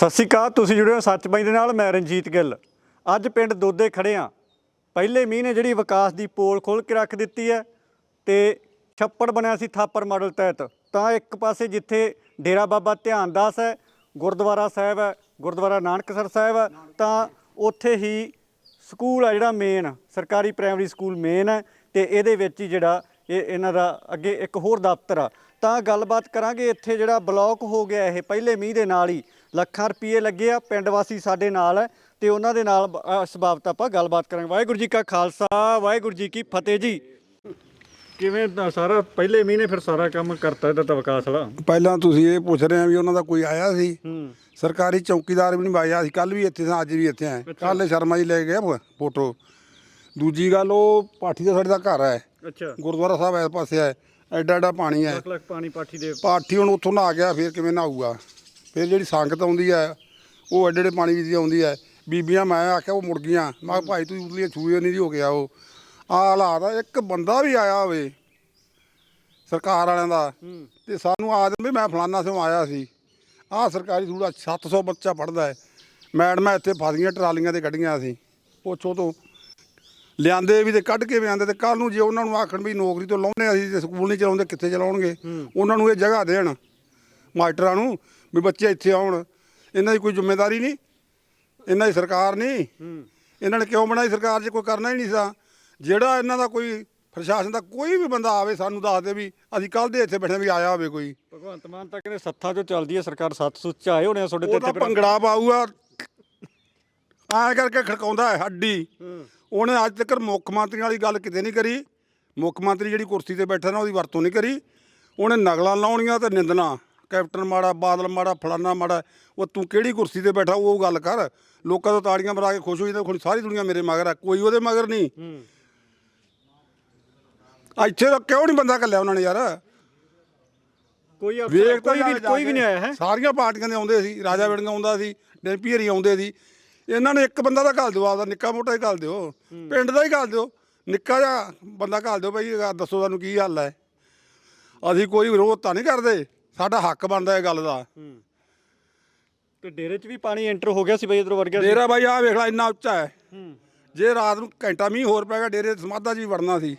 ਸਤਿ ਸ਼੍ਰੀ ਅਕਾਲ, ਤੁਸੀਂ ਜੁੜੇ ਹੋ ਸੱਚ ਬਾਈ ਦੇ ਨਾਲ, ਮੈਂ ਰਣਜੀਤ ਗਿੱਲ। ਅੱਜ ਪਿੰਡ ਦੋਦੇ ਖੜੇ ਆ ਪਹਿਲੇ ਮੀਂਹ ਨੇ ਜਿਹੜੀ ਵਿਕਾਸ ਦੀ ਪੋਲ ਖੋਲ ਕੇ ਰੱਖ ਦਿੱਤੀ ਹੈ ਤੇ ਛੱਪੜ ਬਣਿਆ ਸੀ ਥਾਪਰ ਮਾਡਲ ਤਹਿਤ। ਤਾਂ ਇੱਕ ਪਾਸੇ ਜਿੱਥੇ ਡੇਰਾ ਬਾਬਾ ਧਿਆਨ ਦਾਸ ਹੈ, ਗੁਰਦੁਆਰਾ ਸਾਹਿਬ ਹੈ, ਗੁਰਦੁਆਰਾ ਨਾਨਕਸਰ ਸਾਹਿਬ ਹੈ, ਤਾਂ ਉੱਥੇ ਹੀ ਸਕੂਲ ਆ ਜਿਹੜਾ ਮੇਨ ਸਰਕਾਰੀ ਪ੍ਰਾਇਮਰੀ ਸਕੂਲ ਮੇਨ ਹੈ ਤੇ ਇਹਦੇ ਵਿੱਚ ਹੀ ਜਿਹੜਾ ਇਹ ਇਹਨਾਂ ਦਾ ਅੱਗੇ ਇੱਕ ਹੋਰ ਦਫ਼ਤਰ ਆ। ਤਾਂ ਗੱਲਬਾਤ ਕਰਾਂਗੇ, ਇੱਥੇ ਜਿਹੜਾ ਬਲੌਕ ਹੋ ਗਿਆ ਇਹ, ਪਹਿਲੇ ਮੀਂਹ ਦੇ ਨਾਲ ਹੀ। ਲੱਖਾਂ ਰੁਪਏ ਲੱਗੇ ਆ ਪਿੰਡ ਵਾਸੀ ਸਾਡੇ ਨਾਲ ਹੈ ਤੇ ਉਹਨਾਂ ਦੇ ਨਾਲ ਇਸ ਬਾਬਤ ਆਪਾਂ ਗੱਲਬਾਤ ਕਰਾਂਗੇ। ਵਾਹਿਗੁਰੂ ਜੀ ਕਾ ਖਾਲਸਾ ਵਾਹਿਗੁਰੂ ਜੀ ਕੀ ਫਤਿਹ ਜੀ। ਕਿਵੇਂ ਸਾਰਾ ਪਹਿਲੇ ਮਹੀਨੇ ਫਿਰ ਸਾਰਾ ਕੰਮ ਕਰਤਾ ਇਹਦਾ ਤਾਂ ਵਿਕਾਸ ਵਾਲਾ? ਪਹਿਲਾਂ ਤੁਸੀਂ ਇਹ ਪੁੱਛ ਰਹੇ ਆ ਵੀ ਉਹਨਾਂ ਦਾ ਕੋਈ ਆਇਆ ਸੀ? ਸਰਕਾਰੀ ਚੌਕੀਦਾਰ ਵੀ ਨਹੀਂ ਆਇਆ ਸੀ ਕੱਲ ਵੀ ਇੱਥੇ ਸਾਂ ਅੱਜ ਵੀ ਇੱਥੇ ਆਏ। ਕੱਲ ਸ਼ਰਮਾ ਜੀ ਲੈ ਗਏ ਫੋਟੋ। ਦੂਜੀ ਗੱਲ ਉਹ ਪਾਠੀ ਦਾ ਸਾਡੇ ਦਾ ਘਰ ਹੈ। ਅੱਛਾ। ਗੁਰਦੁਆਰਾ ਸਾਹਿਬ ਇਸ ਪਾਸੇ ਹੈ ਐਡਾ ਐਡਾ ਪਾਣੀ ਹੈ। ਲੱਖ ਲੱਖ ਪਾਣੀ ਪਾਠੀ ਦੇ ਪਾਠੀ ਹੁਣ ਉੱਥੋਂ ਨਹਾ ਗਿਆ ਫਿਰ ਕਿਵੇਂ ਨਹਾਊਗਾ? ਫਿਰ ਜਿਹੜੀ ਸੰਗਤ ਆਉਂਦੀ ਹੈ ਉਹ ਐਡੇ ਐਡੇ ਪਾਣੀ ਵਿੱਚ ਆਉਂਦੀ ਹੈ ਬੀਬੀਆਂ ਮੈਂ ਆਖਿਆ ਉਹ ਮੁੜ ਗਈਆਂ। ਮੈਂ ਕਿਹਾ ਭਾਈ ਤੂੰ ਉਤਲੀ ਛੂਏ ਨਹੀਂ ਜੀ ਹੋ ਗਿਆ ਉਹ ਆ ਹਾਲਾਤ ਆ ਇੱਕ ਬੰਦਾ ਵੀ ਆਇਆ ਹੋਵੇ ਸਰਕਾਰ ਵਾਲਿਆਂ ਦਾ ਤੇ ਸਾਨੂੰ ਆਦਮ ਵੀ ਮੈਂ ਫਲਾਨਾ ਸੇ ਆਇਆ ਸੀ। ਆਹ ਸਰਕਾਰੀ ਸਕੂਲ ਆ 700 ਬੱਚਾ ਪੜਦਾ ਹੈ। ਮੈਡਮਾਂ ਇੱਥੇ ਫਸੀਆਂ ਟਰਾਲੀਆਂ ਤੇ ਕੱਢੀਆਂ ਸੀ। ਪੁੱਛੋ ਤੋਂ। ਲਿਆਂਦੇ ਵੀ ਤੇ ਕੱਢ ਕੇ ਵੀ ਆਂਦੇ ਤੇ ਕੱਲ ਨੂੰ ਜੇ ਉਹਨਾਂ ਨੂੰ ਆਖਣ ਵੀ ਨੌਕਰੀ ਤੋਂ ਲਾਉਣੇ ਅਸੀਂ ਤੇ ਸਕੂਲ ਨਹੀਂ ਚਲਾਉਂਦੇ ਕਿੱਥੇ ਚਲਾਉਣਗੇ? ਉਹਨਾਂ ਨੂੰ ਇਹ ਜਗ੍ਹਾ ਦੇਣ। ਮਾਸਟਰਾਂ ਨੂੰ ਵੀ ਬੱਚੇ ਇੱਥੇ ਆਉਣ। ਇਹਨਾਂ ਦੀ ਕੋਈ ਜ਼ਿੰਮੇਵਾਰੀ ਨਹੀਂ। ਇਹਨਾਂ ਦੀ ਸਰਕਾਰ ਨਹੀਂ। ਇਹਨਾਂ ਨੇ ਕਿਉਂ ਬਣਾਈ? ਸਰਕਾਰ 'ਚ ਕੋਈ ਕਰਨਾ ਹੀ ਨਹੀਂ ਸਾ ਜਿਹੜਾ ਇਹਨਾਂ ਦਾ ਕੋਈ ਪ੍ਰਸ਼ਾਸਨ ਦਾ ਕੋਈ ਵੀ ਬੰਦਾ ਆਵੇ ਸਾਨੂੰ ਦੱਸ ਦੇ ਵੀ ਅਸੀਂ ਕੱਲ ਦੇ ਇੱਥੇ ਬੈਠੇ ਵੀ ਆਇਆ ਹੋਵੇ ਕੋਈ। ਭਗਵੰਤ ਮਾਨ ਤਾਂ ਕਹਿੰਦੇ ਸੱਥਾਂ ਚੋਂ ਚੱਲਦੀ ਹੈ ਸਰਕਾਰ ਸੱਤ ਸੁੱਚ ਆਏ ਹੋਣੇ ਆ ਤੁਹਾਡੇ ਤੇ ਇੱਥੇ ਭੰਗੜਾ ਪਾਊਗਾ। ਐ ਕਰਕੇ ਖੜਕਾਉਂਦਾ ਹੈ ਹੱਡੀ। ਉਹਨੇ ਅੱਜ ਤੱਕ ਮੁੱਖ ਮੰਤਰੀ ਵਾਲੀ ਗੱਲ ਕਿਤੇ ਨਹੀਂ ਕਰੀ। ਮੁੱਖ ਮੰਤਰੀ ਜਿਹੜੀ ਕੁਰਸੀ ਤੇ ਬੈਠਾ ਨਾ ਉਹਦੀ ਵਰਤੋਂ ਨਹੀਂ ਕਰੀ। ਉਹਨੇ ਨਗਲਾਂ ਲਾਉਣੀਆਂ ਤੇ ਨਿੰਦਣਾ। ਕੈਪਟਨ ਮਾੜਾ ਬਾਦਲ ਮਾੜਾ ਫਲਾਨਾ ਮਾੜਾ ਉਹ ਤੂੰ ਕਿਹੜੀ ਕੁਰਸੀ ਤੇ ਬੈਠਾ ਉਹ ਗੱਲ ਕਰ। ਲੋਕਾਂ ਤੋਂ ਤਾੜੀਆਂ ਮਰਾ ਕੇ ਖੁਸ਼ ਹੋਈ ਤਾਂ ਹੁਣ ਸਾਰੀ ਦੁਨੀਆ ਮੇਰੇ ਮਗਰ ਆ ਕੋਈ ਉਹਦੇ ਮਗਰ ਨਹੀਂ। ਹੂੰ। ਇੱਥੇ ਤਾਂ ਕਿਉਂ ਨਹੀਂ ਬੰਦਾ ਕੱਲਿਆ ਉਹਨਾਂ ਨੇ ਯਾਰ? ਕੋਈ ਅਫਸਰ ਵੀ ਕੋਈ ਵੀ। ਨਹੀਂ ਆਇਆ ਹੈ। ਸਾਰੀਆਂ ਪਾਰਟੀਆਂ ਦੇ ਆਉਂਦੇ ਸੀ ਰਾਜਾ ਵੜਿੰਗ ਆਉਂਦਾ ਸੀ ਡੈਂਪੀ ਹਰੀ ਆਉਂਦੇ ਸੀ। ਇਹਨਾਂ ਨੇ ਇੱਕ ਬੰਦਾ ਤਾਂ ਘੱਲ ਦਿਓ ਆਪਦਾ ਨਿੱਕਾ ਮੋਟਾ ਹੀ ਘੱਲ ਦਿਓ। ਪਿੰਡ ਦਾ ਹੀ ਘੱਲ ਦਿਓ। ਨਿੱਕਾ ਜਿਹਾ ਬੰਦਾ ਘੱਲ ਦਿਓ ਭਾਈ ਦੱਸੋ ਤੁਹਾਨੂੰ ਕੀ ਹੱਲ ਹੈ। ਅਸੀਂ ਕੋਈ ਵਿਰੋਧ ਤਾਂ ਨਹੀਂ ਕਰਦੇ। ਸਾਡਾ ਹੱਕ ਬਣਦਾ ਇਹ ਗੱਲ ਦਾ। ਹੂੰ। ਤੇ ਡੇਰੇ 'ਚ ਵੀ ਪਾਣੀ ਐਂਟਰ ਹੋ ਗਿਆ ਸੀ ਬਈ ਇਧਰੋਂ ਗਿਆ ਸੀ? ਡੇਰਾ ਬਾਈ ਆਹ ਵੇਖ ਲੈ ਇੰਨਾ ਉੱਚਾ ਹੈ। ਹੂੰ। ਜੇ ਰਾਤ ਨੂੰ ਘੰਟਾ ਮੀਂਹ ਹੋਰ ਪੈ ਗਿਆ ਡੇਰੇ ਸਮਾਧਾ ਜੀ ਵੜਨਾ ਸੀ।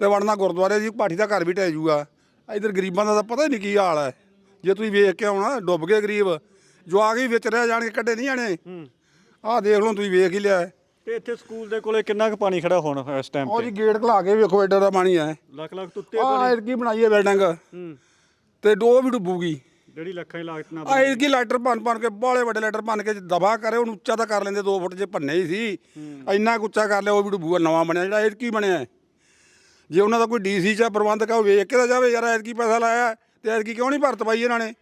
ਤੇ ਵੜਨਾ ਗੁਰਦੁਆਰੇ ਜੀ ਪਾਠੀ ਦਾ ਘਰ ਵੀ ਢਹਿ ਜਾਊਗਾ ਇਧਰ ਗਰੀਬਾਂ ਦਾ ਤਾਂ ਪਤਾ ਹੀ ਨਹੀਂ ਕੀ ਹਾਲ ਹੈ। ਜੇ ਤੁਸੀਂ ਵੇਖ ਕੇ ਆਉਣਾ ਡੁੱਬ ਗਏ ਗਰੀਬ। ਜੋ ਆ ਗਈ ਵਿੱਚ ਰਹਿ ਜਾਣਗੇ ਕੱਢੇ ਨਹੀਂ ਜਾਣੇ। ਹੂੰ। ਆਹ ਦੇਖ ਲਓ ਤੁਸੀਂ ਵੇਖ ਹੀ ਲਿਆ ਹੈ। ਤੇ ਇੱਥੇ ਸਕੂਲ ਦੇ ਕੋਲੇ ਕਿੰਨਾ ਕੁ ਪਾਣੀ ਖੜਾ ਹੁਣ ਇਸ ਟਾਈਮ ਉਹ ਤੇ? ਜੀ ਗੇਟ ਖਲਾ ਕੇ ਵੇਖੋ ਐਡਾ ਦਾ ਪਾਣੀ ਹੈ। ਲੱਖ ਲੱਖ ਤੋਂ ਉੱਤੇ ਆਹ ਪਾਣੀ। ਐਰਕੀ ਬਣਾਈ ਹੈ ਬਿਲਡਿੰਗ। ਹੂੰ। ਤੇ ਡੋ ਵੀ ਡੁੱਬੂਗੀ। ਜਿਹੜੀ ਲੱਖਾਂ ਦੀ ਲਾਗਤ ਨਾਲ ਆਹ ਐਰਕੀ ਲੈਟਰ ਭੰਨ ਭੰਨ ਕੇ ਬਾਲੇ ਵੱਡੇ ਲੈਟਰ ਭੰਨ ਕੇ ਦਬਾ ਕਰੇ ਉਹਨੂੰ ਉੱਚਾ ਤਾਂ ਕਰ ਲੈਂਦੇ 2 ਫੁੱਟ ਜੇ ਭੰਨੇ ਹੀ ਸੀ। ਇੰਨਾ ਕੁ ਉੱਚਾ ਕਰ ਲਿਆ ਉਹ ਵੀ ਡੁੱਬੂਗਾ ਨਵਾਂ ਬਣਿਆ ਜਿਹੜਾ ਐਰਕੀ ਬਣਿਆ ਹੈ। ਜੇ ਉਹਨਾਂ ਦਾ ਕੋਈ ਡੀਸੀ ਚਾ ਪ੍ਰਬੰਧਕ ਆ ਉਹ ਵੇਖ ਕੇ ਤਾਂ ਜਾਵੇ ਯਾਰ ਐਰਕੀ ਪੈਸਾ ਲਾਇਆ ਤੇ ਐਰਕੀ ਕਿਉਂ ਨਹੀਂ ਭਰਤ ਪਾਈ ਇਹਨਾਂ ਨੇ?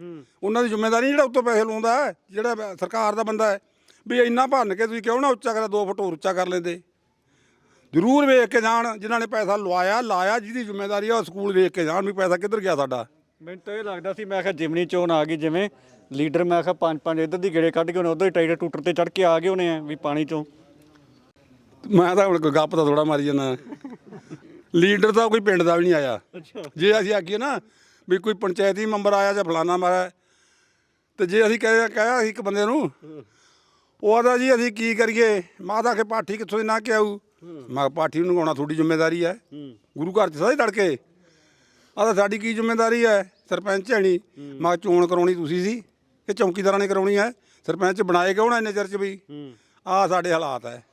ਉਹਨਾਂ ਦੀ ਜ਼ਿੰਮੇਵਾਰੀ ਜਿਹੜਾ ਉੱਤੋਂ ਪੈਸੇ ਲਾਉਂਦਾ ਜਿਹੜਾ ਸਰਕਾਰ ਦਾ ਬੰਦਾ ਹੈ। ਵੀ ਇੰਨਾ ਭੰਨ ਕੇ ਤੁਸੀਂ ਕਿਉਂ ਨਾ ਉੱਚਾ ਕਰਾ 2 ਫੁੱਟ ਹੋਰ ਉੱਚਾ ਕਰ ਲੈਂਦੇ। ਜ਼ਰੂਰ ਵੇਖ ਕੇ ਜਾਣ ਜਿਨ੍ਹਾਂ ਨੇ ਪੈਸਾ ਲਵਾਇਆ ਲਾਇਆ ਜਿਹਦੀ ਜ਼ਿੰਮੇਵਾਰੀ ਆ ਉਹ ਸਕੂਲ ਵੇਖ ਕੇ ਜਾਣ ਵੀ ਪੈਸਾ ਕਿੱਧਰ ਗਿਆ ਸਾਡਾ। ਮੈਨੂੰ ਤਾਂ ਇਹ ਲੱਗਦਾ ਸੀ ਮੈਂ ਕਿਹਾ ਜਿਮਨੀ ਚੋਣ ਆ ਗਈ ਜਿਵੇਂ ਲੀਡਰ ਮੈਂ ਕਿਹਾ ਪੰਜ ਪੰਜ ਇੱਧਰ ਦੀ ਗੇੜੇ ਕੱਢ ਕੇ ਉਹਨੇ ਉਧਰ ਹੀ ਟਾਈਟਰ ਟੂਟਰ ਤੇ ਚੜ ਕੇ ਆ ਗਏ ਹੋਣੇ ਆ ਵੀ ਪਾਣੀ ਚੋਂ। ਮੈਂ ਤਾਂ ਹੁਣ ਕੋਈ ਗੱਪ ਤਾਂ ਥੋੜਾ ਮਾਰੀ ਜਾਂਦਾ। ਲੀਡਰ ਤਾਂ ਕੋਈ ਪਿੰਡ ਦਾ ਵੀ ਨਹੀਂ ਆਇਆ। ਜੇ ਅਸੀਂ ਆਖੀਏ ਨਾ ਵੀ ਕੋਈ ਪੰਚਾਇਤੀ ਮੈਂਬਰ ਆਇਆ ਜਾਂ ਫਲਾਣਾ ਮਾਰਾ ਤੇ ਜੇ ਅਸੀਂ ਕਹਿਆ ਕਹਿਆ ਇੱਕ ਬੰਦੇ ਨੂੰ ਉਹ ਆਦਾ ਜੀ ਅਸੀਂ ਕੀ ਕਰੀਏ? ਮਾਤਾ ਕੇ ਪਾਠੀ ਕਿੱਥੋਂ ਦੀ ਨਾ ਕਿ ਆਊ ਮੈਂ ਪਾਠੀ ਨੂੰ ਗਾਉਣਾ ਤੁਹਾਡੀ ਜ਼ਿੰਮੇਵਾਰੀ ਹੈ। ਹੂੰ। ਗੁਰੂ ਘਰ ਚ ਸਾਰੇ ਤੜਕੇ। ਆਦਾ ਸਾਡੀ ਕੀ ਜ਼ਿੰਮੇਵਾਰੀ ਹੈ? ਸਰਪੰਚ ਹੈ ਨਹੀਂ। ਮੈਂ ਚੋਣ ਕਰਾਉਣੀ ਤੁਸੀਂ ਸੀ। ਕਿ ਚੌਕੀਦਾਰਾਂ ਨੇ ਕਰਾਉਣੀ ਹੈ। ਸਰਪੰਚ ਬਣਾਏ ਕਿਉਂ ਨਾ ਇੰਨੇ ਚਿਰ ਚ ਵੀ? ਹੂੰ। ਆਹ ਸਾਡੇ ਹਾਲਾਤ ਹੈ।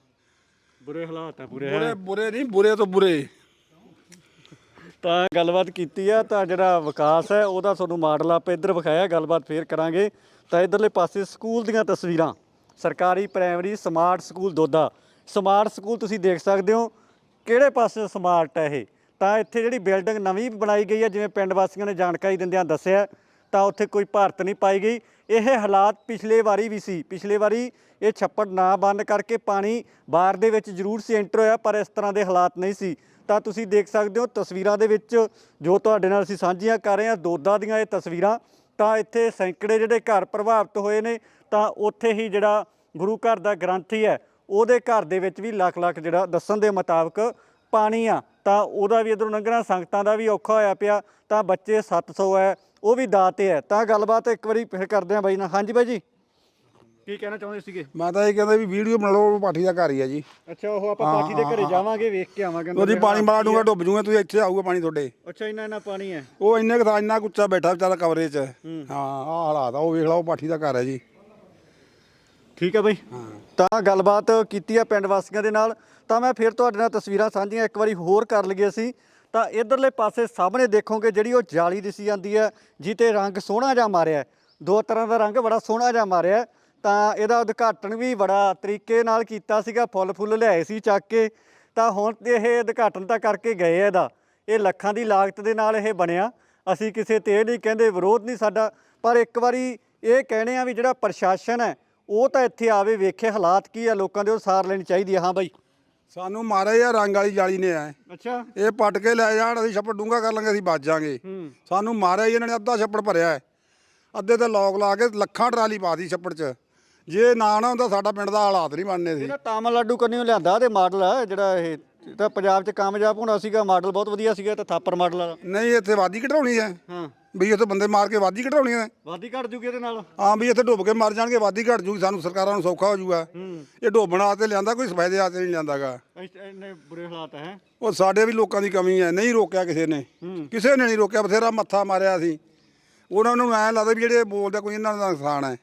ਬੁਰੇ ਹਾਲਾਤ ਆ ਪੂਰੇ ਬੁਰੇ ਬੁਰੇ ਨਹੀਂ ਬੁਰੇ ਤੋਂ ਬੁਰੇ। ਤਾਂ ਗੱਲਬਾਤ ਕੀਤੀ ਆ ਤਾਂ ਜਿਹੜਾ ਵਿਕਾਸ ਹੈ ਉਹਦਾ ਤੁਹਾਨੂੰ ਮਾਡਲ ਆਪਾਂ ਇੱਧਰ ਵਿਖਾਇਆ ਗੱਲਬਾਤ ਫੇਰ ਕਰਾਂਗੇ। ਤਾਂ ਇਧਰਲੇ ਪਾਸੇ ਸਕੂਲ ਦੀਆਂ ਤਸਵੀਰਾਂ। ਸਰਕਾਰੀ primary smart school Doda. Smart school ਤੁਸੀਂ ਦੇਖ ਸਕਦੇ ਹੋ। ਕਿਹੜੇ ਪਾਸੇ ਸਮਾਰਟ ਹੈ ਇਹ? ਤਾਂ ਇੱਥੇ ਜਿਹੜੀ ਬਿਲਡਿੰਗ ਨਵੀਂ ਬਣਾਈ ਗਈ ਹੈ, ਜਿਵੇਂ ਪਿੰਡ ਵਾਸੀਆਂ ਨੇ ਜਾਣਕਾਰੀ ਦਿੰਦਿਆਂ ਦੱਸਿਆ, ਤਾਂ ਉੱਥੇ ਕੋਈ ਭਾਰਤ ਨਹੀਂ ਪਾਈ ਗਈ। ਇਹ ਹਾਲਾਤ ਪਿਛਲੇ ਵਾਰੀ ਵੀ ਸੀ। ਪਿਛਲੇ ਵਾਰੀ ਇਹ ਛੱਪੜ ਨਾ ਬੰਦ ਕਰਕੇ ਪਾਣੀ ਬਾਹਰ ਦੇ ਵਿੱਚ ਜ਼ਰੂਰ ਸੀ ਐਂਟਰ ਹੋਇਆ, ਪਰ ਇਸ ਤਰ੍ਹਾਂ ਦੇ ਹਾਲਾਤ ਨਹੀਂ ਸੀ। ਤਾਂ ਤੁਸੀਂ ਦੇਖ ਸਕਦੇ ਹੋ, ਤਸਵੀਰਾਂ ਦੇ ਵਿੱਚ ਜੋ ਤੁਹਾਡੇ ਨਾਲ ਅਸੀਂ ਸਾਂਝੀਆਂ ਕਰ ਰਹੇ ਹਾਂ, ਦੋਦਾ ਦੀਆਂ ਇਹ ਤਸਵੀਰਾਂ, ਤਾਂ ਇੱਥੇ ਸੈਂਕੜੇ ਜਿਹੜੇ ਘਰ ਪ੍ਰਭਾਵਿਤ ਹੋਏ ਨੇ, ਤਾਂ ਉੱਥੇ ਹੀ ਜਿਹੜਾ ਗੁਰੂ ਘਰ ਦਾ ਗ੍ਰੰਥੀ ਹੈ, ਉਹਦੇ ਘਰ ਦੇ ਵਿੱਚ ਵੀ ਲੱਖ ਲੱਖ ਜਿਹੜਾ ਦੱਸਣ ਦੇ ਮੁਤਾਬਕ ਪਾਣੀ ਆ ਤਾਂ ਉਹਦਾ ਵੀ ਇਧਰੋਂ ਲੰਘਣਾ ਸੰਗਤਾਂ ਦਾ ਵੀ ਔਖਾ ਹੋਇਆ ਪਿਆ ਤਾਂ ਬੱਚੇ 700 ਹੈ ਉਹ ਵੀ ਦਾਤੇ ਹੈ। ਤਾਂ ਗੱਲਬਾਤ ਇੱਕ ਵਾਰੀ ਫਿਰ ਕਰਦੇ ਹਾਂ ਬਾਈ ਨਾਲ। ਹਾਂਜੀ ਬਾਈ ਜੀ। ਕੀ ਕਹਿਣਾ ਚਾਹੁੰਦੇ ਸੀਗੇ? ਮੈਂ ਤਾਂ ਇਹ ਕਹਿੰਦਾ ਵੀ ਵੀਡੀਓ ਬਣਾ ਲਓ ਪਾਠੀ ਦਾ ਘਰ ਹੀ ਆ ਜੀ। ਅੱਛਾ ਉਹ ਆਪਾਂ ਪਾਠੀ ਦੇ ਘਰੇ ਜਾਵਾਂਗੇ ਵੇਖ ਕੇ ਆਵਾਂਗੇ। ਉਹਦੀ ਪਾਣੀ ਮਾਰਾ ਡੂੰਗਾ ਡੁੱਬ ਜੂਗੇ ਤੁਸੀਂ ਇੱਥੇ ਆਊਗਾ ਪਾਣੀ ਤੁਹਾਡੇ। ਅੱਛਾ ਇੰਨਾ ਇੰਨਾ ਪਾਣੀ ਹੈ। ਉਹ ਇੰਨੇ ਕੁ ਥਾਂ ਇੰਨਾ ਕੁ ਉੱਚਾ ਬੈਠਾ ਵਿਚਾਰਾ ਕਮਰੇ 'ਚ। ਹਾਂ। ਆਹ ਹਾਲਾਤ ਆ ਉਹ ਵੇਖ ਲਓ ਪਾਠੀ ਦਾ ਘਰ ਹੈ ਜੀ। ਠੀਕ ਹੈ ਬਈ। ਤਾਂ ਗੱਲਬਾਤ ਕੀਤੀ ਆ ਪਿੰਡ ਵਾਸੀਆਂ ਦੇ ਨਾਲ। ਤਾਂ ਮੈਂ ਫਿਰ ਤੁਹਾਡੇ ਨਾਲ ਤਸਵੀਰਾਂ ਸਾਂਝੀਆਂ ਇੱਕ ਵਾਰੀ ਹੋਰ ਕਰ ਲਈਏ ਅਸੀਂ। ਤਾਂ ਇਧਰਲੇ ਪਾਸੇ ਸਾਹਮਣੇ ਦੇਖੋਗੇ ਜਿਹੜੀ ਉਹ ਜਾਲੀ ਦਿਸੀ ਜਾਂਦੀ ਹੈ ਜਿੱਤੇ ਰੰਗ ਸੋਹਣਾ ਜਿਹਾ ਮਾਰਿਆ ਦੋ ਤਰ੍ਹਾਂ ਦਾ ਰੰਗ ਬੜਾ ਸੋਹਣਾ ਜਿਹਾ ਮਾਰਿਆ ਤਾਂ ਇਹਦਾ ਉਦਘਾਟਨ ਵੀ ਬੜਾ ਤਰੀਕੇ ਨਾਲ ਕੀਤਾ ਸੀਗਾ, ਫੁੱਲ ਫੁੱਲ ਲਿਆਏ ਸੀ ਚੱਕ ਕੇ। ਤਾਂ ਹੁਣ ਤੇ ਇਹ ਉਦਘਾਟਨ ਤਾਂ ਕਰਕੇ ਗਏ ਇਹਦਾ। ਇਹ ਲੱਖਾਂ ਦੀ ਲਾਗਤ ਦੇ ਨਾਲ ਇਹ ਬਣਿਆ। ਅਸੀਂ ਕਿਸੇ ਤੇ ਇਹ ਨਹੀਂ ਕਹਿੰਦੇ, ਵਿਰੋਧ ਨਹੀਂ ਸਾਡਾ। ਪਰ ਇੱਕ ਵਾਰੀ ਇਹ ਕਹਿਣੇ ਆ ਵੀ ਜਿਹੜਾ ਪ੍ਰਸ਼ਾਸਨ ਹੈ ਉਹ ਤਾਂ ਇੱਥੇ ਆਵੇ ਵੇਖੇ ਹਾਲਾਤ ਕੀ ਆ ਲੋਕਾਂ ਦੇ ਉਹ ਸਾਰ ਲੈਣੀ ਚਾਹੀਦੀ ਆ ਹਾਂ ਬਾਈ। ਸਾਨੂੰ ਮਾਰੇ ਆ ਰੰਗ ਵਾਲੀ ਜਾਲੀ ਨੇ ਆ ਅੱਛਾ। ਇਹ ਪੱਟ ਕੇ ਲੈ ਜਾਣ ਅਸੀਂ ਛੱਪੜ ਡੂੰਗਾ ਕਰ ਲਾਂਗੇ ਅਸੀਂ ਬਚ ਜਾਾਂਗੇ। ਸਾਨੂੰ ਮਾਰਿਆ ਹੀ ਇਹਨਾਂ ਨੇ ਅੱਧਾ ਛੱਪੜ ਭਰਿਆ ਹੈ ਅੱਧੇ ਤੇ ਲੋਕ ਲਾ ਕੇ ਲੱਖਾਂ ਟਰਾਲੀ ਪਾਦੀ ਛੱਪੜ 'ਚ। ਜੇ ਨਾ ਨਾ ਹੁੰਦਾ ਸਾਡਾ ਪਿੰਡ ਦਾ ਹਾਲਾਤ ਨਹੀਂ ਬਣਨੇ ਸੀ। ਇਹਦਾ ਤਾਮਿਲਨਾਡੂ ਕੰਨਿਓ ਲਿਆਂਦਾ ਤੇ ਮਾਡਲ ਆ ਜਿਹੜਾ ਇਹ ਤਾਂ ਪੰਜਾਬ 'ਚ ਕਾਮਯਾਬ ਹੋਣਾ ਸੀਗਾ ਮਾਡਲ ਬਹੁਤ ਵਧੀਆ ਸੀਗਾ ਤੇ ਥਾਪਰ ਮਾਡਲ ਵਾਲਾ। ਨਹੀਂ ਇੱਥੇ ਵਾਦੀ ਕਢਾਉਣੀ ਹੈ ਹਾਂ। ਵੀ ਇੱਥੇ ਬੰਦੇ ਮਾਰ ਕੇ ਵਾਦੀ ਕਢਾਉਣੀ ਹੈ ਵਾਦੀ ਘਟ ਜੂਗੀ ਇਹਦੇ ਨਾਲ? ਹਾਂ ਵੀ ਇੱਥੇ ਡੁੱਬ ਕੇ ਮਰ ਜਾਣਗੇ ਵਾਦੀ ਘਟ ਜੂਗੀ ਸਾਨੂੰ ਸਰਕਾਰਾਂ ਨੂੰ ਸੌਖਾ ਹੋ ਜਾਊਗਾ ਹੂੰ। ਇਹ ਡੁੱਬਣ ਵਾਸਤੇ ਲਿਆਂਦਾ ਕੋਈ ਸਫਾਇਦੇ ਵਾਸਤੇ ਨਹੀਂ ਲਿਆਂਦਾਗਾ। ਇੰਨੇ ਬੁਰੇ ਹਾਲਾਤ ਹੈ? ਉਹ ਸਾਡੇ ਵੀ ਲੋਕਾਂ ਦੀ ਕਮੀ ਹੈ ਨਹੀਂ ਰੋਕਿਆ ਕਿਸੇ ਨੇ। ਕਿਸੇ ਨੇ ਨਹੀਂ ਰੋਕਿਆ ਬਥੇਰਾ ਮੱਥਾ ਮਾਰਿਆ ਸੀ। ਉਹਨਾਂ ਨੂੰ ਐਂ ਲੱਗਦਾ ਵੀ ਜਿਹੜੇ ਬੋਲਦੇ ਕੋਈ ਇਹਨਾਂ ਦਾ ਨੁਕਸਾਨ ਹੈ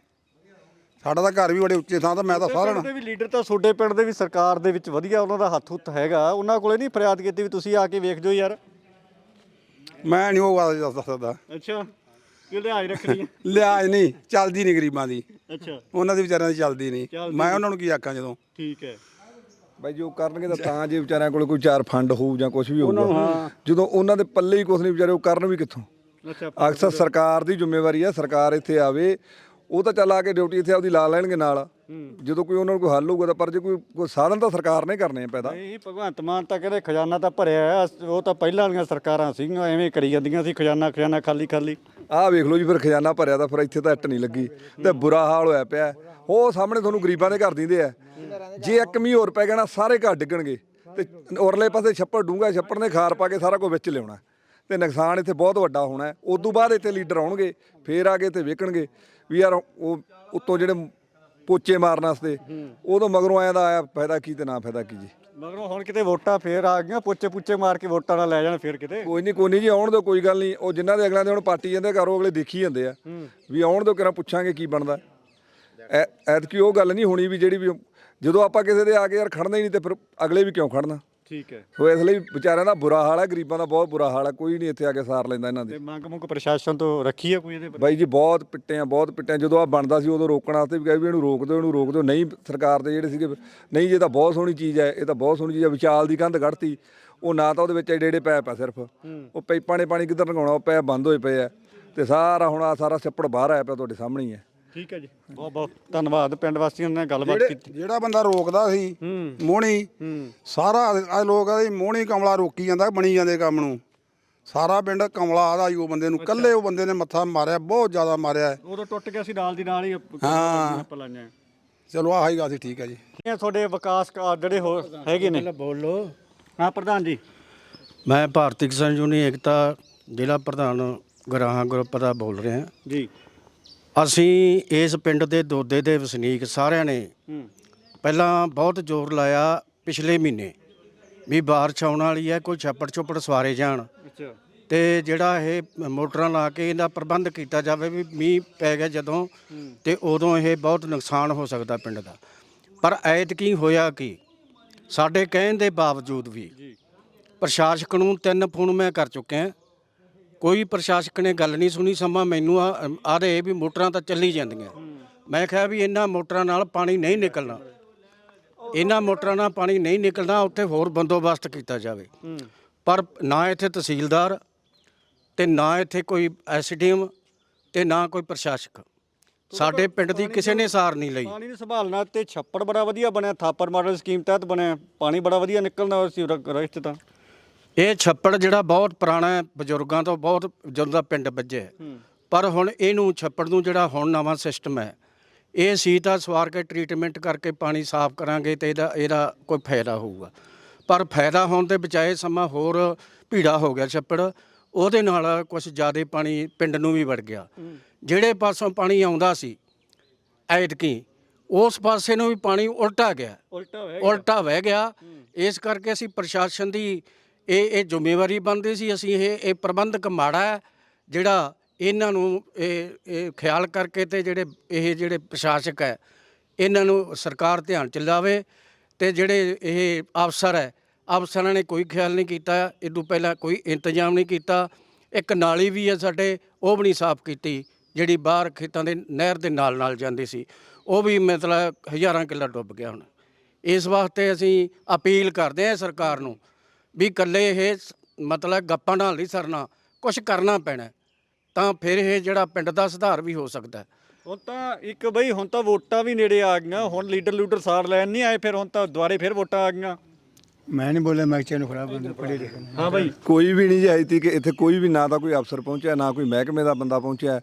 ਸਾਡਾ ਤਾਂ ਘਰ ਵੀ ਬੜੇ ਉੱਚੇ ਥਾਂ ਤਾਂ ਮੈਂ ਤਾਂ ਸਾਰਿਆਂ ਪਿੰਡ ਦੇ ਵੀ ਲੀਡਰ ਤਾਂ ਛੋਡੇ ਪਿੰਡ ਦੇ ਵੀ ਸਰਕਾਰ ਦੇ ਵਿੱਚ ਵਧੀਆ ਉਹਨਾਂ ਦਾ ਹੱਥ ਹੁੱਥ ਹੈਗਾ। ਉਹਨਾਂ ਕੋਲੇ ਨਹੀਂ ਫਰਿਆਦ ਕੀਤੀ ਵੀ ਤੁਸੀਂ ਆ ਕੇ ਵੇਖ ਜਾਓ ਯਾਰ। ਮੈਂ ਨਹੀਂ ਉਹ ਗੱਲ ਦੱਸ ਸਕਦਾ। ਅੱਛਾ। ਕਿ ਲਿਹਾਜ਼ ਰੱਖਣੀ ਹੈ ਲਿਆਜ ਨਹੀਂ ਚੱਲਦੀ ਨਹੀਂ ਗਰੀਬਾਂ ਦੀ। ਅੱਛਾ। ਉਹਨਾਂ ਦੀ ਵਿਚਾਰਿਆਂ ਦੀ ਚੱਲਦੀ ਨਹੀਂ। ਚੱਲਦੀ ਮੈਂ ਉਹਨਾਂ ਨੂੰ ਕੀ ਆਖਾਂ ਜਦੋਂ? ਠੀਕ ਹੈ। ਬਾਈ ਜੋ ਕਰਨਗੇ ਤਾਂ ਤਾਂ ਜੇ ਵਿਚਾਰਿਆਂ ਕੋਲ ਕੋਈ ਚਾਰ ਫੰਡ ਹੋਊ ਜਾਂ ਕੁਝ ਵੀ ਹੋਊਗਾ ਜਦੋਂ ਉਹਨਾਂ ਦੇ ਪੱਲੇ ਹੀ ਕੁਝ ਨਹੀਂ ਵਿਚਾਰੇ ਉਹ ਕਰਨ ਵੀ ਕਿੱਥੋਂ? ਅੱਛਾ ਅਕਸਰ ਸਰਕਾਰ ਦੀ ਜ਼ਿੰਮੇਵਾਰੀ ਹੈ ਸਰਕਾਰ ਇੱਥੇ ਆਵੇ ਉਹ ਤਾਂ ਚੱਲ ਆ ਕੇ ਡਿਊਟੀ ਇੱਥੇ ਆਪਦੀ ਲਾ ਲੈਣਗੇ ਨਾਲ। ਜਦੋਂ ਕੋਈ ਉਹਨਾਂ ਨੂੰ ਕੋਈ ਹੱਲ ਹੋਊਗਾ ਤਾਂ ਪਰ ਜੇ ਕੋਈ ਕੋਈ ਸਾਧਨ ਤਾਂ ਸਰਕਾਰ ਨੇ ਕਰਨੇ ਆ ਪੈਦਾ। ਨਹੀਂ ਭਗਵੰਤ ਮਾਨ ਤਾਂ ਕਹਿੰਦੇ ਖਜ਼ਾਨਾ ਤਾਂ ਭਰਿਆ ਹੈ ਅਸ- ਉਹ ਤਾਂ ਪਹਿਲਾਂ ਵਾਲੀਆਂ ਸਰਕਾਰਾਂ ਸੀਗੀਆਂ ਐਵੇਂ ਕਰੀ ਜਾਂਦੀਆਂ ਸੀ ਖਜ਼ਾਨਾ ਖਜ਼ਾਨਾ ਖਾਲੀ ਖਾਲੀ। ਆਹ ਵੇਖ ਲਓ ਜੀ ਫਿਰ ਖਜ਼ਾਨਾ ਭਰਿਆ ਤਾਂ ਫਿਰ ਇੱਥੇ ਤਾਂ ਇੱਟ ਨਹੀਂ ਲੱਗੀ ਤੇ ਬੁਰਾ ਹਾਲ ਹੋਇਆ ਪਿਆ। ਉਹ ਸਾਹਮਣੇ ਤੁਹਾਨੂੰ ਗਰੀਬਾਂ ਦੇ ਘਰ ਦਿੰਦੇ ਆ। ਜੇ ਇੱਕ ਮੀਂਹ ਹੋਰ ਪੈ ਗਿਆ ਨਾ ਸਾਰੇ ਘਰ ਡਿੱਗਣਗੇ। ਤੇ ਉਰਲੇ ਪਾਸੇ ਛੱਪੜ ਡੂੰਗਾ ਛੱਪੜ ਨੇ ਖਾਰ ਪਾ ਕੇ ਸਾਰਾ ਕੁਝ ਵਿੱਚ ਲਿਆਉਣਾ। ਤੇ ਨੁਕਸਾਨ ਇੱਥੇ ਬਹੁਤ ਵੱਡਾ ਹੋਣਾ ਹੈ। ਉਦੋਂ ਬਾਅਦ ਇੱਥੇ ਲੀਡਰ ਆਉਣਗੇ ਫੇਰ ਆ ਕੇ ਇੱਥੇ ਵੇਖਣਗੇ ਵੀ ਯਾਰ ਉਹ ਉੱਤੋਂ ਜਿਹੜੇ ਪੋਚੇ ਮਾਰਨ ਵਾਸਤੇ ਉਦੋਂ ਮਗਰੋਂ ਆਇਆ ਦਾ ਆਇਆ ਫਾਇਦਾ ਕੀ ਤੇ ਨਾ ਫਾਇਦਾ ਕੀ ਜੀ। ਮਗਰੋਂ ਹੁਣ ਕਿਤੇ ਵੋਟਾਂ ਫੇਰ ਆ ਗਈਆਂ ਪੁੱਛੇ ਪੁੱਛੇ ਮਾਰ ਕੇ ਵੋਟਾਂ ਨਾਲ ਲੈ ਜਾਣ ਫੇਰ ਕਿਤੇ? ਕੋਈ ਨਹੀਂ ਕੋਈ ਨਹੀਂ ਜੀ ਆਉਣ ਦਿਓ ਕੋਈ ਗੱਲ ਨਹੀਂ ਉਹ ਜਿਨ੍ਹਾਂ ਦੇ ਅਗਲਿਆਂ ਦੇ ਹੁਣ ਪਾਰਟੀ ਜਾਂਦੇ ਘਰੋਂ ਅਗਲੇ ਦੇਖੀ ਜਾਂਦੇ ਆ। ਵੀ ਆਉਣ ਦਿਓ ਕਿਰਾਂ ਪੁੱਛਾਂਗੇ ਕੀ ਬਣਦਾ। ਐਤਕੀ ਉਹ ਗੱਲ ਨਹੀਂ ਹੋਣੀ ਵੀ ਜਿਹੜੀ ਵੀ ਜਦੋਂ ਆਪਾਂ ਕਿਸੇ ਦੇ ਆ ਕੇ ਯਾਰ ਖੜਨਾ ਹੀ ਨਹੀਂ ਤੇ ਫਿਰ ਅਗਲੇ ਵੀ ਕਿਉਂ ਖੜਨਾ? ਠੀਕ ਹੈ। ਸੋ ਇਸ ਲਈ ਵਿਚਾਰਿਆਂ ਦਾ ਬੁਰਾ ਹਾਲ ਹੈ ਗਰੀਬਾਂ ਦਾ ਬਹੁਤ ਬੁਰਾ ਹਾਲ ਹੈ ਕੋਈ ਨਹੀਂ ਇੱਥੇ ਆ ਕੇ ਸਾਰ ਲੈਂਦਾ ਇਹਨਾਂ ਦੀ। ਤੇ ਮੰਗ ਮੁੰਗ ਪ੍ਰਸ਼ਾਸਨ ਤੋਂ ਰੱਖੀ ਆ ਕੋਈ ਇਹਦੇ ਪਰ? ਬਾਈ ਜੀ ਬਹੁਤ ਪਿੱਟੇ ਆ ਬਹੁਤ ਪਿੱਟੇ ਆ। ਜਦੋਂ ਆ ਬਣਦਾ ਸੀ ਉਦੋਂ ਰੋਕਣ ਵਾਸਤੇ ਵੀ ਕਹੇ ਵੀ ਇਹਨੂੰ ਰੋਕ ਦਿਓ ਇਹਨੂੰ ਰੋਕ ਦਿਓ। ਨਹੀਂ ਸਰਕਾਰ ਦੇ ਜਿਹੜੇ ਸੀਗੇ ਨਹੀਂ ਜੇ ਤਾਂ ਬਹੁਤ ਸੋਹਣੀ ਚੀਜ਼ ਹੈ ਇਹ ਤਾਂ ਬਹੁਤ ਸੋਹਣੀ ਚੀਜ਼ ਹੈ। ਵਿਚਾਲ ਦੀ ਕੰਧ ਕੱਢਤੀ ਉਹ ਨਾ ਤਾਂ ਉਹਦੇ ਵਿੱਚ ਏਡੇ ਏਡੇ ਪੈਪ ਆ ਸਿਰਫ। ਉਹ ਪਾਈਪਾਂ ਨੇ ਪਾਣੀ ਕਿੱਧਰ ਲਗਾਉਣਾ ਉਹ ਪੈਪ ਬੰਦ ਹੋਏ ਪਏ ਆ। ਤੇ ਸਾਰਾ ਹੁਣ ਆ ਸਾਰਾ ਛੱਪੜ ਬਾਹਰ ਆਇਆ ਪਿਆ ਤੁਹਾਡੇ ਸਾਹਮਣੇ ਹੀ ਹੈ। ਠੀਕ ਹੈ ਜੀ। ਬਹੁਤ ਬਹੁਤ ਧੰਨਵਾਦ। ਪਿੰਡ ਵਾਸੀਆਂ ਨੇ ਗੱਲਬਾਤ ਜਿਹੜੇ ਕੀਤੀ। ਜਿਹੜਾ ਬੰਦਾ ਰੋਕਦਾ ਸੀ ਹੂੰ। ਮੋਹਣੀ ਸਾਰਾ ਆ ਲੋਕ ਆ ਮੋਹਣੀ ਕਮਲਾ ਰੋਕੀ ਜਾਂਦਾ ਬਣੀ ਜਾਂਦੇ ਕੰਮ ਨੂੰ। ਸਾਰਾ ਪਿੰਡ ਕਮਲਾ ਆਦਾ ਹੀ ਉਹ ਬੰਦੇ ਨੂੰ ਕੱਲੇ ਉਹ ਬੰਦੇ ਨੇ ਮੱਥਾ ਮਾਰਿਆ ਬਹੁਤ ਜ਼ਿਆਦਾ ਮਾਰਿਆ। ਹੈ। ਉਦੋਂ ਟੁੱਟ ਗਿਆ ਸੀ ਨਾਲ ਦੀ ਨਾਲ ਹੀ ਹਾਂ। ਚਲੋ ਆਹ ਹੀ ਗੱਲ ਸੀ ਠੀਕ ਹੈ ਜੀ। ਇਹ ਤੁਹਾਡੇ ਵਿਕਾਸ ਕਾਰਜ ਜਿਹੜੇ ਹੋ ਹੈਗੇ ਨੇ। ਬੋਲੋ। ਹਾਂ ਪ੍ਰਧਾਨ ਜੀ। ਮੈਂ ਭਾਰਤੀ ਕਿਸਾਨ ਯੂਨੀਅਨ ਏਕਤਾ ਜ਼ਿਲ੍ਹਾ ਪ੍ਰਧਾਨ ਗਰਾਹਾਂ ਗਰੁੱਪ ਦਾ ਬੋਲ ਰਿਹਾ। ਜੀ। ਅਸੀਂ ਇਸ ਪਿੰਡ ਦੇ ਦੋਦੇ ਦੇ ਵਸਨੀਕ ਸਾਰਿਆਂ ਨੇ ਪਹਿਲਾਂ ਬਹੁਤ ਜ਼ੋਰ ਲਾਇਆ ਪਿਛਲੇ ਮਹੀਨੇ ਵੀ ਬਾਰਿਸ਼ ਆਉਣ ਵਾਲੀ ਹੈ ਕੋਈ ਛੱਪੜ ਛੁੱਪੜ ਸਵਾਰੇ ਜਾਣ। ਤੇ ਜਿਹੜਾ ਇਹ ਮੋਟਰਾਂ ਲਾ ਕੇ ਇਹਦਾ ਪ੍ਰਬੰਧ ਕੀਤਾ ਜਾਵੇ ਵੀ ਮੀਂਹ ਪੈ ਗਿਆ ਜਦੋਂ ਤੇ ਉਦੋਂ ਇਹ ਬਹੁਤ ਨੁਕਸਾਨ ਹੋ ਸਕਦਾ ਪਿੰਡ ਦਾ। ਪਰ ਐਤਕੀ ਹੋਇਆ ਕੀ ਸਾਡੇ ਕਹਿਣ ਦੇ ਬਾਵਜੂਦ ਵੀ ਪ੍ਰਸ਼ਾਸਕ ਨੂੰ ਤਿੰਨ ਫੋਨ ਮੈਂ ਕਰ ਚੁੱਕਿਆ। ਕੋਈ ਪ੍ਰਸ਼ਾਸਕ ਨੇ ਗੱਲ ਨਹੀਂ ਸੁਣੀ ਸਮਾਂ ਮੈਨੂੰ ਆਦੇ ਵੀ ਮੋਟਰਾਂ ਤਾਂ ਚੱਲੀ ਜਾਂਦੀਆਂ। ਮੈਂ ਕਿਹਾ ਵੀ ਇਹਨਾਂ ਮੋਟਰਾਂ ਨਾਲ ਪਾਣੀ ਨਹੀਂ ਨਿਕਲਣਾ। ਇਹਨਾਂ ਮੋਟਰਾਂ ਨਾਲ ਪਾਣੀ ਨਹੀਂ ਨਿਕਲਣਾ ਉੱਥੇ ਹੋਰ ਬੰਦੋਬਸਤ ਕੀਤਾ ਜਾਵੇ। ਪਰ ਨਾ ਇੱਥੇ ਤਹਿਸੀਲਦਾਰ ਤੇ ਨਾ ਇੱਥੇ ਕੋਈ ਐਸਡੀਐਮ ਤੇ ਨਾ ਕੋਈ ਪ੍ਰਸ਼ਾਸਕ। ਸਾਡੇ ਪਿੰਡ ਦੀ ਕਿਸੇ ਨੇ ਸਾਰ ਨਹੀਂ ਲਈ। ਪਾਣੀ ਨੂੰ ਸੰਭਾਲਣਾ ਤੇ ਛੱਪੜ ਬੜਾ ਵਧੀਆ ਬਣਿਆ ਥਾਪਰ ਮਾਡਲ ਸਕੀਮ ਤਹਿਤ ਬਣਿਆ। ਪਾਣੀ ਬੜਾ ਵਧੀਆ ਨਿਕਲਦਾ ਸੀ ਰਸਤੇ ਤਾਂ। ਇਹ ਛੱਪੜ ਜਿਹੜਾ ਬਹੁਤ ਪੁਰਾਣਾ ਹੈ ਬਜ਼ੁਰਗਾਂ ਤੋਂ ਬਹੁਤ ਜਦੋਂ ਦਾ ਪਿੰਡ ਵੱਜਿਆ ਪਰ ਹੁਣ ਇਹਨੂੰ ਛੱਪੜ ਨੂੰ ਜਿਹੜਾ ਹੁਣ ਨਵਾਂ ਸਿਸਟਮ ਹੈ ਇਹ ਸੀ ਤਾਂ ਸਵਾਰ ਕੇ ਟ੍ਰੀਟਮੈਂਟ ਕਰਕੇ ਪਾਣੀ ਸਾਫ਼ ਕਰਾਂਗੇ ਤੇ ਇਹਦਾ ਇਹਦਾ ਕੋਈ ਫਾਇਦਾ ਹੋਊਗਾ। ਪਰ ਫਾਇਦਾ ਹੋਣ ਦੇ ਬਜਾਏ ਸਮਾਂ ਹੋਰ ਭੀੜਾ ਹੋ ਗਿਆ ਛੱਪੜ। ਉਹਦੇ ਨਾਲ ਕੁਝ ਜ਼ਿਆਦਾ ਪਾਣੀ ਪਿੰਡ ਨੂੰ ਵੀ ਵੜ ਗਿਆ। ਜਿਹੜੇ ਪਾਸੋਂ ਪਾਣੀ ਆਉਂਦਾ ਸੀ ਐਤਕੀ ਉਸ ਪਾਸੇ ਨੂੰ ਵੀ ਪਾਣੀ ਉਲਟਾ ਗਿਆ। ਉਲਟਾ ਵਹਿ ਗਿਆ। ਇਸ ਕਰਕੇ ਅਸੀਂ ਪ੍ਰਸ਼ਾਸਨ ਦੀ ਇਹ ਇਹ ਜ਼ਿੰਮੇਵਾਰੀ ਬਣਦੀ ਸੀ, ਅਸੀਂ ਇਹ ਇਹ ਪ੍ਰਬੰਧਕ ਮਾੜਾ ਹੈ, ਜਿਹੜਾ ਇਹਨਾਂ ਨੂੰ, ਇਹ ਇਹ ਖਿਆਲ ਕਰਕੇ ਤੇ ਜਿਹੜੇ, ਇਹ ਜਿਹੜੇ ਪ੍ਰਸ਼ਾਸਕ ਹੈ, ਇਹਨਾਂ ਨੂੰ ਸਰਕਾਰ ਧਿਆਨ ਚ ਲਾਵੇ ਤੇ ਜਿਹੜੇ ਇਹ ਅਫਸਰ ਹੈ, ਅਫਸਰਾਂ ਨੇ ਕੋਈ ਖਿਆਲ ਨਹੀਂ ਕੀਤਾ ਇਹ ਤੋਂ ਪਹਿਲਾਂ ਕੋਈ ਇੰਤਜ਼ਾਮ ਨਹੀਂ ਕੀਤਾ, ਇੱਕ ਨਾਲੀ ਵੀ ਹੈ ਸਾਡੇ, ਉਹ ਵੀ ਨਹੀਂ ਸਾਫ਼ ਕੀਤੀ, ਜਿਹੜੀ ਬਾਹਰ ਖੇਤਾਂ ਦੇ, ਨਹਿਰ ਦੇ ਨਾਲ ਨਾਲ ਜਾਂਦੀ ਸੀ, ਉਹ ਵੀ ਮਤਲਬ ਹਜ਼ਾਰਾਂ ਕਿੱਲਾ ਡੁੱਬ ਗਿਆ ਹੁਣ। ਇਸ ਵਾਸਤੇ ਅਸੀਂ ਅਪੀਲ ਕਰਦੇ ਹਾਂ ਸਰਕਾਰ ਨੂੰ ਵੀ ਇਕੱਲੇ ਇਹ ਸ- ਮਤਲਬ ਗੱਪਾਂ ਨਾਲ ਨਹੀਂ ਸਰਨਾ ਕੁਝ ਕਰਨਾ ਪੈਣਾ। ਹੈ। ਤਾਂ ਫਿਰ ਇਹ ਜਿਹੜਾ ਪਿੰਡ ਦਾ ਸੁਧਾਰ ਵੀ ਹੋ ਸਕਦਾ। ਹੈ ਹੁਣ ਤਾਂ ਇੱਕ ਬਈ ਹੁਣ ਤਾਂ ਵੋਟਾਂ ਵੀ ਨੇੜੇ ਆ ਗਈਆਂ। ਹੁਣ ਲੀਡਰ ਲੂਡਰ ਸਾਰ ਲੈਣ ਨਹੀਂ ਆਏ ਫਿਰ ਹੁਣ ਤਾਂ ਦੁਬਾਰੇ ਫਿਰ ਵੋਟਾਂ ਆ ਗਈਆਂ। ਮੈਂ ਨਹੀਂ ਬੋਲਿਆ ਮੈਂ ਚੈਨ ਖਰਾਬ ਬੰਦੇ ਪੜੇ ਲਿਖੇ ਨੇ। ਹਾਂ ਬਈ। ਕੋਈ ਵੀ ਨਹੀਂ ਜੀ ਆਈ ਤੀ ਕਿ ਇੱਥੇ ਕੋਈ ਵੀ ਨਾ ਤਾਂ ਕੋਈ ਅਫਸਰ ਪਹੁੰਚਿਆ ਨਾ ਕੋਈ ਮਹਿਕਮੇ ਦਾ ਬੰਦਾ ਪਹੁੰਚਿਆ।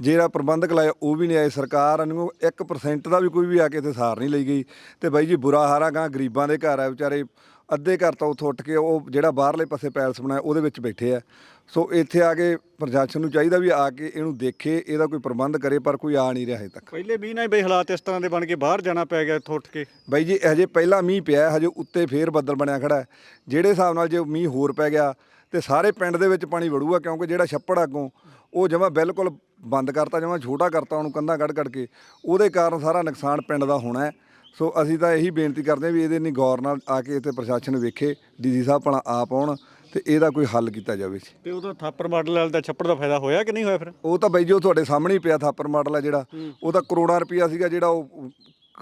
ਜਿਹੜਾ ਪ੍ਰਬੰਧਕ ਲਾਇਆ ਉਹ ਵੀ ਨਹੀਂ ਆਏ। ਸਰਕਾਰ ਨੂੰ 1% ਦਾ ਵੀ ਕੋਈ ਵੀ ਆ ਕੇ ਇੱਥੇ ਸਾਰ ਨਹੀਂ ਲਈ ਗਈ। ਤੇ ਬਾਈ ਜੀ ਬੁਰਾ ਹਾਰਾ ਗਾਂ ਗਰੀਬਾਂ ਦੇ ਘਰ ਆ ਵਿਚਾਰੇ ਅੱਧੇ ਘਰ ਤੋਂ ਉੱਥੋਂ ਉੱਠ ਕੇ ਉਹ ਜਿਹੜਾ ਬਾਹਰਲੇ ਪਾਸੇ ਪੈਲਸ ਬਣਾਇਆ ਉਹਦੇ ਵਿੱਚ ਬੈਠੇ ਆ। ਸੋ ਇੱਥੇ ਆ ਕੇ ਪ੍ਰਸ਼ਾਸਨ ਨੂੰ ਚਾਹੀਦਾ ਵੀ ਆ ਕੇ ਇਹਨੂੰ ਦੇਖੇ ਇਹਦਾ ਕੋਈ ਪ੍ਰਬੰਧ ਕਰੇ ਪਰ ਕੋਈ ਆ ਨਹੀਂ ਰਿਹਾ ਹਜੇ ਤੱਕ। ਪਹਿਲੇ ਵੀ ਨਾ ਬਈ ਹਾਲਾਤ ਇਸ ਤਰ੍ਹਾਂ ਦੇ ਬਣ ਕੇ ਬਾਹਰ ਜਾਣਾ ਪੈ ਗਿਆ ਇੱਥੋਂ ਉੱਠ ਕੇ। ਬਾਈ ਜੀ ਹਜੇ ਪਹਿਲਾ ਮੀਂਹ ਪਿਆ ਹਜੇ ਉੱਤੇ ਫੇਰ ਬੱਦਲ ਬਣਿਆ ਖੜਾ ਜਿਹੜੇ ਹਿਸਾਬ ਨਾਲ ਜੇ ਮੀਂਹ ਹੋਰ ਪੈ ਗਿਆ ਤੇ ਸਾਰੇ ਪਿੰਡ ਦੇ ਵਿੱਚ ਪਾਣੀ ਵੜੂਗਾ ਕਿਉਂਕਿ ਜਿਹੜਾ ਛੱਪੜ ਅੱਗੋਂ ਉਹ ਜਮਾ ਬਿਲਕੁਲ ਬੰਦ ਕਰਤਾ ਜਮਾ ਛੋਟਾ ਕਰਤਾ ਉਹਨੂੰ ਕੰਧਾਂ ਕੱਢ ਕੱਢ ਕੇ। ਉਹਦੇ ਕਾਰਨ ਸਾਰਾ ਨੁਕਸਾਨ ਪਿੰਡ ਦਾ ਹੋਣਾ ਹੈ। ਸੋ ਅਸੀਂ ਤਾਂ ਇਹੀ ਬੇਨਤੀ ਕਰਦੇ ਹਾਂ ਵੀ ਇਹਦੇ ਨਹੀਂ ਗੌਰ ਨਾਲ ਆ ਕੇ ਇੱਥੇ ਪ੍ਰਸ਼ਾਸਨ ਵੇਖੇ ਡੀਸੀ ਸਾਹਿਬ ਭਲਾ ਆਪ ਆਉਣ ਤੇ ਇਹਦਾ ਕੋਈ ਹੱਲ ਕੀਤਾ ਜਾਵੇ। ਜੀ ਤੇ ਉਦੋਂ ਥਾਪਰ ਮਾਡਲ ਵਾਲੇ ਦਾ ਛੱਪੜ ਦਾ ਫਾਇਦਾ ਹੋਇਆ ਕਿ ਨਹੀਂ ਹੋਇਆ ਫਿਰ? ਉਹ ਤਾਂ ਬਾਈ ਜੀ ਉਹ ਤੁਹਾਡੇ ਸਾਹਮਣੇ ਹੀ ਪਿਆ ਥਾਪਰ ਮਾਡਲ ਆ ਜਿਹੜਾ। ਉਹ ਤਾਂ ਕਰੋੜਾਂ ਰੁਪਈਆ ਸੀਗਾ ਜਿਹੜਾ ਉਹ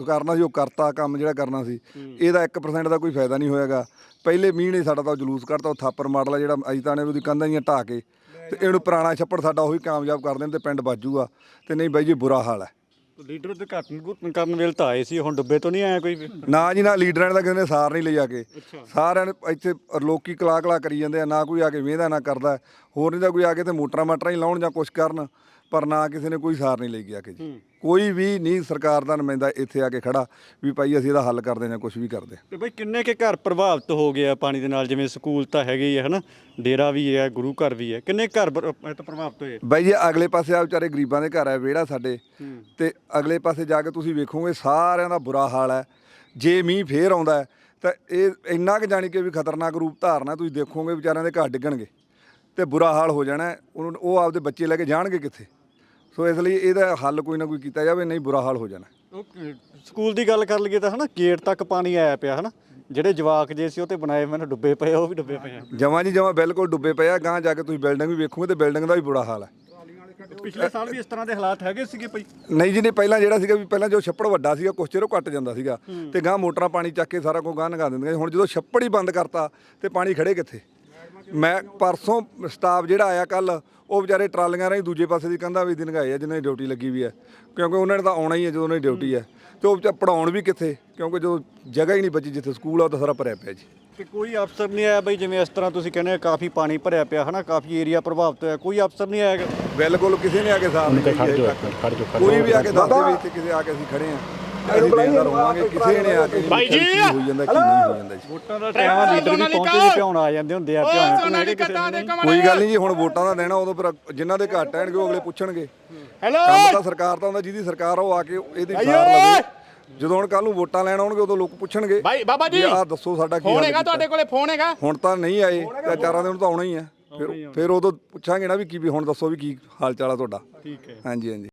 ਕਰਨਾ ਸੀ ਉਹ ਕਰਤਾ ਕੰਮ ਜਿਹੜਾ ਕਰਨਾ ਸੀ। ਇਹਦਾ 1% ਦਾ ਕੋਈ ਫਾਇਦਾ ਨਹੀਂ ਹੋਇਆਗਾ। ਪਹਿਲੇ ਮੀਂਹ ਸਾਡਾ ਤਾਂ ਜਲੂਸ ਕੱਢਤਾ ਉਹ ਥਾਪਰ ਮਾਡਲ ਆ ਜਿਹੜਾ ਅਜੀ ਤਾਂ ਨੇ ਉਹਦੀ ਕੰਧਾਂ ਜੀਆਂ ਢਾਹ ਕੇ। ਤੇ ਇਹਨੂੰ ਪੁਰਾਣਾ ਛੱਪੜ ਸਾਡਾ ਉਹੀ ਕਾਮਯਾਬ ਕਰ ਦੇਣ ਤੇ ਪਿੰਡ ਬਾਜੂਗਾ ਤੇ ਨਹੀਂ ਬਾਈ ਜੀ ਬੁਰਾ ਹਾਲ ਹੈ ਲੀਡਰ ਉਦਘਾਟਨ ਗੁੱਟਨ ਕਰਨ ਵੇਲੇ ਤਾਂ ਆਏ ਸੀ ਹੁਣ ਡੁੱਬੇ ਤੋਂ ਨਹੀਂ ਆਇਆ ਕੋਈ? ਵੀ ਨਾ ਜੀ ਨਾ ਲੀਡਰਾਂ ਨੇ ਤਾਂ ਕਿਸੇ ਨੇ ਸਾਰ ਨਹੀਂ ਲਈ ਆ ਕੇ। ਸਾਰਿਆਂ ਨੇ ਇੱਥੇ ਲੋਕੀ ਕਲਾ ਕਲਾ ਕਰੀ ਜਾਂਦੇ ਆ ਨਾ ਕੋਈ ਆ ਕੇ ਵੇਂਦਾ ਨਾ ਕਰਦਾ। ਹੋਰ ਨਹੀਂ ਤਾਂ ਕੋਈ ਆ ਕੇ ਤੇ ਮੋਟਰਾਂ ਮਾਟਰਾਂ ਹੀ ਲਾਉਣ ਜਾਂ ਕੁਛ ਕਰਨ। ਪਰ ਨਾ ਕਿਸੇ ਨੇ ਕੋਈ ਸਾਰ ਨਹੀਂ ਲਈ ਗਿਆ ਕੇ ਜੀ। ਕੋਈ ਵੀ ਨਹੀਂ ਸਰਕਾਰ ਦਾ ਨੁਮਾਇੰਦਾ ਇੱਥੇ ਆ ਕੇ ਖੜਾ ਵੀ ਭਾਈ ਅਸੀਂ ਇਹਦਾ ਹੱਲ ਕਰਦੇ ਜਾਂ ਕੁਝ ਵੀ ਕਰਦੇ। ਤੇ ਬਈ ਕਿੰਨੇ ਕੇ ਘਰ ਪ੍ਰਭਾਵਿਤ ਹੋ ਗਏ ਆ ਪਾਣੀ ਦੇ ਨਾਲ? ਜਿਵੇਂ ਸਕੂਲ ਤਾਂ ਹੈਗੇ ਹੀ ਆ ਹਨਾ? ਡੇਰਾ ਵੀ ਹੈ ਗੁਰੂ ਘਰ ਵੀ ਹੈ। ਕਿੰਨੇ ਘਰ ਬਰ- ਇਹ ਤਾਂ ਪ੍ਰਭਾਵਿਤ ਹੋਏ ਬਾਈ ਜੀ ਅਗਲੇ ਪਾਸੇ ਆ ਵਿਚਾਰੇ ਗਰੀਬਾਂ ਦੇ ਘਰ ਹੈ ਵਿਹੜਾ ਸਾਡੇ। ਤੇ ਅਗਲੇ ਪਾਸੇ ਜਾ ਕੇ ਤੁਸੀਂ ਵੇਖੋਗੇ ਸਾਰਿਆਂ ਦਾ ਬੁਰਾ ਹਾਲ ਹੈ। ਜੇ ਮੀਂਹ ਫੇਰ ਆਉਂਦਾ ਹੈ, ਤਾਂ ਇਹ ਇੰਨਾ ਕੁ ਜਾਣੀ ਕਿ ਵੀ ਖਤਰਨਾਕ ਰੂਪ ਧਾਰਨਾ ਤੁਸੀਂ ਦੇਖੋਗੇ ਵਿਚਾਰਿਆਂ ਦੇ ਘਰ ਡਿੱਗਣਗੇ। ਤੇ ਬੁਰਾ ਹਾਲ ਹੋ ਜਾਣਾ ਹੈ। ਉਹਨੂੰ ਉਹ ਆਪਦੇ ਬੱਚੇ ਲੈ ਕੇ ਜਾਣਗੇ ਕਿੱਥੇ? ਸੋ ਇਸ ਲਈ ਇਹਦਾ ਹੱਲ ਕੋਈ ਨਾ ਕੋਈ ਕੀਤਾ ਜਾਵੇ ਨਹੀਂ ਬੁਰਾ ਹਾਲ ਹੋ ਜਾਣਾ। ਉਹ ਕ- ਸਕੂਲ ਦੀ ਗੱਲ ਕਰ ਲਈਏ ਤਾਂ ਹਨਾ ਗੇਟ ਤੱਕ ਪਾਣੀ ਆਇਆ ਪਿਆ ਹਨਾ। ਜਿਹੜੇ ਜਵਾਕ ਜੇ ਸੀ ਉਹ ਤੇ ਬਣਾਏ ਮੈਨੂੰ ਡੁੱਬੇ ਪਏ ਆ, ਉਹ ਵੀ ਡੁੱਬੇ ਪਏ ਆ। ਜਮਾਂ ਜੀ ਜਮਾਂ ਬਿਲਕੁਲ ਡੁੱਬੇ ਪਏ ਆ ਗਾਂ ਜਾ ਕੇ ਤੁਸੀਂ ਬਿਲਡਿੰਗ ਵੀ ਵੇਖੋਗੇ ਤੇ ਬਿਲਡਿੰਗ ਦਾ ਵੀ ਬੁਰਾ ਹਾਲ ਹੈ। ਪਿਛਲੇ ਸਾਲ ਵੀ ਇਸ ਤਰ੍ਹਾਂ ਦੇ ਹਾਲਾਤ ਹੈਗੇ ਸੀਗੇ ਭਾਈ? ਨਹੀਂ ਜੀ ਨਹੀਂ ਪਹਿਲਾਂ ਜਿਹੜਾ ਸੀਗਾ ਵੀ ਪਹਿਲਾਂ ਜੋ ਛੱਪੜ ਵੱਡਾ ਸੀਗਾ ਕੁਛ ਚਿਰ ਉਹ ਘਟ ਜਾਂਦਾ ਸੀਗਾ। ਤੇ ਗਾਂ ਮੋਟਰਾਂ ਪਾਣੀ ਚੱਕ ਕੇ ਸਾਰਾ ਕੁਝ ਗਾਂ ਨਗਾ ਦਿੰਦੀਆਂ ਸੀ। ਹੁਣ ਜਦੋਂ ਛੱਪੜ ਹੀ ਬੰਦ ਕਰਤਾ ਤੇ ਪਾਣੀ ਖੜੇ ਕਿੱਥੇ? ਮੈਂ ਪਰਸੋਂ ਸਟਾਫ ਜਿਹੜਾ ਆਇਆ ਕੱਲ ਉਹ ਵਿਚਾਰੇ ਟਰਾਲੀਆਂ ਰਾਹੀਂ ਦੂਜੇ ਪਾਸੇ ਦੀ ਕੰਧਾਂ ਵੀ ਦਿਨ ਗਏ ਆ ਜਿਨ੍ਹਾਂ ਦੀ ਡਿਊਟੀ ਲੱਗੀ ਵੀ ਹੈ ਕਿਉਂਕਿ ਉਹਨਾਂ ਨੇ ਤਾਂ ਆਉਣਾ ਹੀ ਹੈ ਜਦੋਂ ਉਹਨਾਂ ਦੀ ਡਿਊਟੀ ਹੈ ਤੇ ਉਹ ਪੜਾਉਣ ਵੀ ਕਿੱਥੇ? ਕਿਉਂਕਿ ਜਦੋਂ ਜਗ੍ਹਾ ਹੀ ਨਹੀਂ ਬਚੀ ਜਿੱਥੇ ਸਕੂਲ ਆ ਉਹ ਤਾਂ ਸਾਰਾ ਭਰਿਆ ਪਿਆ ਜੀ। ਤੇ ਕੋਈ ਅਫਸਰ ਨਹੀਂ ਆਇਆ ਬਈ ਜਿਵੇਂ ਇਸ ਤਰ੍ਹਾਂ ਤੁਸੀਂ ਕਹਿੰਦੇ ਹੋ ਕਾਫੀ ਪਾਣੀ ਭਰਿਆ ਪਿਆ ਹਨਾ? ਕਾਫੀ ਏਰੀਆ ਪ੍ਰਭਾਵਿਤ ਹੋਇਆ। ਕੋਈ ਅਫਸਰ ਨਹੀਂ ਆਇਆ? ਬਿਲਕੁਲ ਕਿਸੇ ਨੇ ਆ ਕੇ ਨਹੀਂ ਦਿੱਤਾ ਕੋਈ ਵੀ ਆ ਕੇ ਦੱਸ ਦੇ ਵੀ ਇੱਥੇ ਕਿਸੇ ਆ ਕੇ ਅਸੀਂ ਖੜੇ ਆ। ਅਸੀਂ ਬੇਨਦਾਰ ਹੋਵਾਂਗੇ ਕਿਸੇ ਨੇ ਆ ਕੇ ਭਾਈ ਜੀ! ਹੋ ਜਾਂਦਾ ਕੀ ਨਹੀਂ ਹੋ ਜਾਂਦਾ ਜੀ। ਵੋਟਾਂ ਦਾ ਟਾਈਮ ਆ ਲੀਡਰ ਵੀ ਪਹੁੰਚੇ ਨਹੀਂ ਪਿਆਉਣ ਆ ਜਾਂਦੇ ਹੁੰਦੇ ਆ ਪਿਆਉਣ ਤੋਂ ਨੇੜੇ ਕਿਸੇ ਨੂੰ ਨਹੀਂ ਕੋਈ ਗੱਲ ਨਹੀਂ ਜੀ ਹੁਣ ਵੋਟਾਂ ਦਾ ਦੇਣਾ ਉਦੋਂ ਫਿਰ ਜਿਨ੍ਹਾਂ ਦੇ ਘੱਟ ਆਣਗੇ ਉਹ ਅਗਲੇ ਪੁੱਛਣਗੇ। ਕੰਮ ਤਾਂ ਸਰਕਾਰ ਦਾ ਹੁੰਦਾ ਜਿਹਦੀ ਸਰਕਾਰ ਉਹ ਆ ਕੇ ਇਹਦੀ ਸਾਰ ਲਵੇ। ਜਦੋਂ ਹੁਣ ਕੱਲ ਨੂੰ ਵੋਟਾਂ ਲੈਣ ਆਉਣਗੇ ਉਦੋਂ ਲੋਕ ਪੁੱਛਣਗੇ ਭਾਈ ਬਾਬਾ ਜੀ! ਆ ਦੱਸੋ ਸਾਡਾ ਕੀ ਫੋਨ ਹੱਲ ਹੈਗਾ। ਤੁਹਾਡੇ ਕੋਲੇ ਫੋਨ ਹੈਗਾ? ਹੁਣ ਤਾਂ ਨਹੀਂ ਆਏ ਤੇ ਚਾਰਾਂ ਦਿਨ ਤਾਂ ਆਉਣਾ ਹੀ ਆ। ਫਿਰ ਫਿਰ ਉਦੋਂ ਪੁੱਛਾਂਗੇ ਨਾ ਵੀ ਕੀ ਵੀ ਹੁਣ ਦੱਸੋ ਵੀ ਕੀ ਹਾਲ ਚਾਲ ਆ ਤੁਹਾਡਾ। ਠੀਕ ਹੈ। ਹਾਂਜੀ ਹਾਂਜੀ।